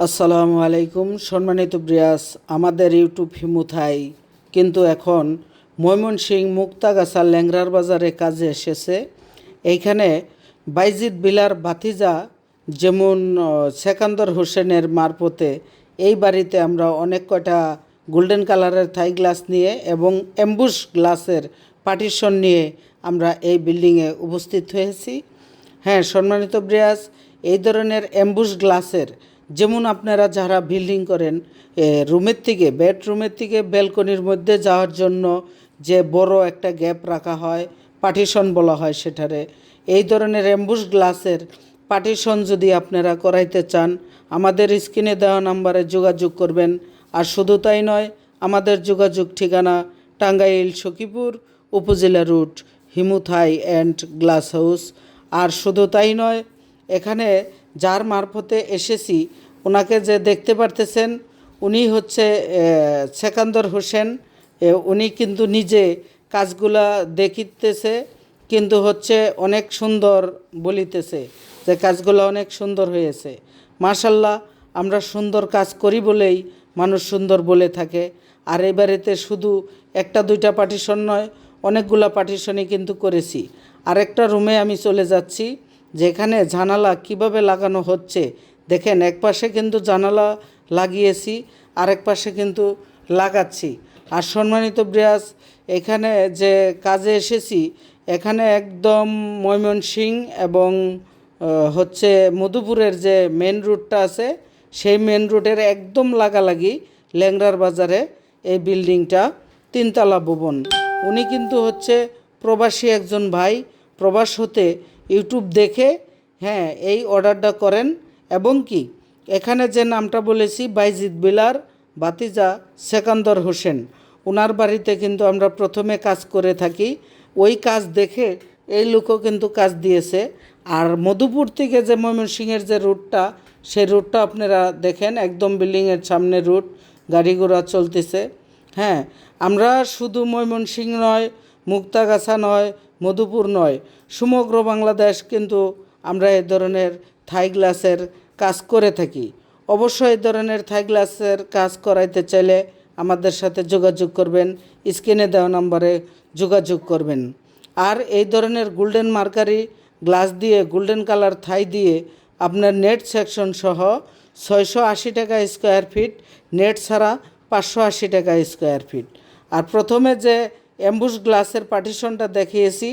আসসালামু আলাইকুম, সম্মানিত ব্রিয়াস, আমাদের ইউটিউব হিমুথাই কিন্তু এখন ময়মনসিং মুক্তাগাছা ল্যাংরার বাজারে কাজে এসেছে। এইখানে বাইজিদ বিলার ভাতিজা যেমন সেকান্দর হোসেনের মারফতে এই বাড়িতে আমরা অনেক কয়টা গোল্ডেন কালারের থাই গ্লাস নিয়ে এবং অ্যাম্বুশ গ্লাসের পার্টিশন নিয়ে আমরা এই বিল্ডিংয়ে উপস্থিত হয়েছি। হ্যাঁ সম্মানিত ব্রিয়াস, এই ধরনের অ্যাম্বুশ গ্লাসের যেমন আপনারা যারা বিল্ডিং করেন রুমের থেকে বেডরুমের থেকে ব্যালকনির মধ্যে যাওয়ার জন্য যে বড় একটা গ্যাপ রাখা হয় পার্টিশন বলা হয় সেটারে, এই ধরনের অ্যাম্বুশ গ্লাসের পার্টিশন যদি আপনারা করাইতে চান, আমাদের স্ক্রিনে দেওয়া নাম্বারে যোগাযোগ করবেন। আর শুধু তাই নয়, আমাদের যোগাযোগ ঠিকানা টাঙ্গাইল সখীপুর, উপজেলা রুট, হিমুথাই অ্যান্ড গ্লাস হাউস। আর শুধু তাই নয়, এখানে যার মারফতে এসেছি। ওনাকে যে দেখতে পারতেছেন, উনি হচ্ছে সেকান্দর হোসেন। উনি কিন্তু নিজে কাজগুলা দেখিতেছে, কিন্তু হচ্ছে অনেক সুন্দর বলিতেছে যে কাজগুলো অনেক সুন্দর হয়েছে। মাশাল্লাহ, আমরা সুন্দর কাজ করি বলেই মানুষ সুন্দর বলে থাকে। আর এবারেতে শুধু একটা দুইটা পার্টিশন নয়, অনেকগুলা পার্টিশনই কিন্তু করেছি। আরেকটা রুমে আমি চলে যাচ্ছি। যেখানে জানালা কীভাবে লাগানো হচ্ছে। দেখেন, এক পাশে কিন্তু জানালা লাগিয়েছি, আরেক পাশে কিন্তু লাগাচ্ছি। আর সম্মানিত ব্রিয়াস, এখানে যে কাজে এসেছি, এখানে একদম ময়মনসিং এবং হচ্ছে মধুপুরের যে মেন রুটটা আছে, সেই মেন রুটের একদম লাগালাগি ল্যাংরার বাজারে এই বিল্ডিংটা, তিনতলা ভবন। উনি কিন্তু হচ্ছে প্রবাসী একজন ভাই, প্রবাস হতে ইউটিউব দেখে হ্যাঁ এই অর্ডারটা করেন। এবং কি, এখানে যে নামটা বলেছি, বাইজিদ বিলার বাতিজা সেকান্দর হোসেন ওনার বাড়িতে কিন্তু আমরা প্রথমে কাজ করে থাকি। ওই কাজ দেখে এই লোকও কিন্তু কাজ দিয়েছে। আর মধুপুর থেকে যে ময়মনসিংহের যে রুটটা, সেই রুটটা আপনারা দেখেন, একদম বিল্ডিংয়ের সামনে রুট গাড়ি ঘোড়া চলতেছে। হ্যাঁ আমরা শুধু ময়মনসিংহ নয় মুক্তাগাছা নয়, মধুপুর নয়। সমগ্র বাংলাদেশ কিন্তু আমরা এই ধরনের থাই গ্লাসের কাজ করে থাকি। অবশ্যই এই ধরনের থাই গ্লাসের কাজ করাইতে চাইলে আমাদের সাথে যোগাযোগ করবেন, স্ক্রিনে দেওয়া নম্বরে যোগাযোগ করবেন। আর এই ধরনের গোল্ডেন মার্কারি গ্লাস দিয়ে, গোল্ডেন কালার থাই দিয়ে আপনার নেট সেকশন সহ ছয়শো আশি টাকা স্কোয়ার ফিট, নেট ছাড়া পাঁচশো আশি টাকা স্কোয়ার ফিট। আর প্রথমে যে অ্যাম্বুশ গ্লাসের পার্টিশনটা দেখিয়েছি।